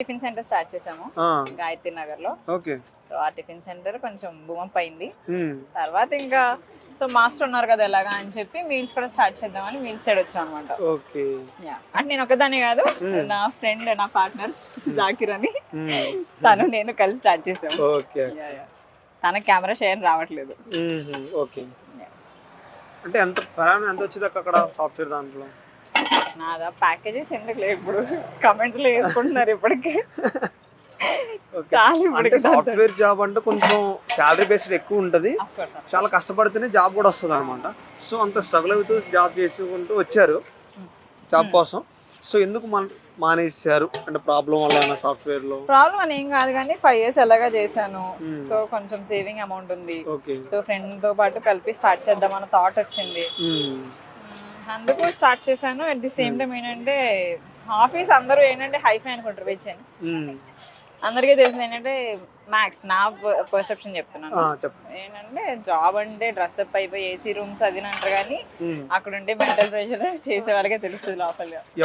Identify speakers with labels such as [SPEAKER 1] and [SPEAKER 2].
[SPEAKER 1] Tiffin centre start చేసాము గాయత్రి నగర్లో
[SPEAKER 2] okay.
[SPEAKER 1] So ఆ టిఫిన్ సెంటర్ కొంచెం బూమప్ అయింది. తర్వాత ఇంకా సో మాస్టర్ ఉన్నారు కదా ఎలాగా అని చెప్పి మీల్స్ కూడా స్టార్ట్ చేద్దామని మీల్స్ సైడ్ వచ్చాం అనమాట
[SPEAKER 2] ఓకే.
[SPEAKER 1] అంటే నేను ఒకదాన్ని కాదు నా ఫ్రెండ్ నా పార్ట్నర్ జాకిర్ అని. తను నేను కలిసి స్టార్ట్ చేసాము
[SPEAKER 2] ఓకే.
[SPEAKER 1] తన కెమెరా షేర్ రావట్లేదు.
[SPEAKER 2] ఓకే. అంటే ఎంత ఎంత వచ్చింది అక్కడ సాఫ్ట్వేర్ దాంట్లో?
[SPEAKER 1] నాదా ప్యాకేజెస్ ఎందుకు లేదు ఇప్పుడు? కమెంట్స్లో వేసుకుంటున్నారు ఇప్పటికి.
[SPEAKER 2] అంటే సాఫ్ట్వేర్ జాబ్ అంటే కొంచెం శాలరీ బేస్డ్ ఎక్కువ ఉంటుంది. చాలా కష్టపడితేనే జాబ్ కూడా వస్తుంది అనమాట సో అంత స్ట్రగుల్ అవుతూ జాబ్ చేసుకుంటూ వచ్చారు. జాబ్ కోసం. సో ఎందుకు మన మానేశారు? అంటే ప్రాబ్లం వల్ల సాఫ్ట్వేర్లో?
[SPEAKER 1] ప్రాబ్లం అని ఏం కాదు కానీ ఫైవ్ ఇయర్స్ ఎలాగా చేశాను. సో కొంచెం సేవింగ్ అమౌంట్ ఉంది. సో ఫ్రెండ్తో పాటు కలిపి స్టార్ట్ చేద్దాం అన్న థాట్ వచ్చింది. మ్మ్, అందుకు స్టార్ట్ చేశాను. అట్ ది సేమ్ టైం ఏంటంటే ఆఫీస్ అందరూ ఏంటంటే హైఫై అనుకుంటారు వెజ్ అని. అందరికీ తెలిసింది ఏంటంటే మ్యాక్స్ నా పర్సెప్షన్ చెప్తున్నాను. ఏంటంటే జాబ్ అంటే డ్రెస్అప్ అయిపోయి ఏసీ రూమ్స్ అది అంటారు కానీ
[SPEAKER 2] మ్మ్.
[SPEAKER 1] అక్కడ ఉంటే మెంటల్ ప్రెషర్ చేసే వాళ్ళకే తెలుస్తుంది లోపల.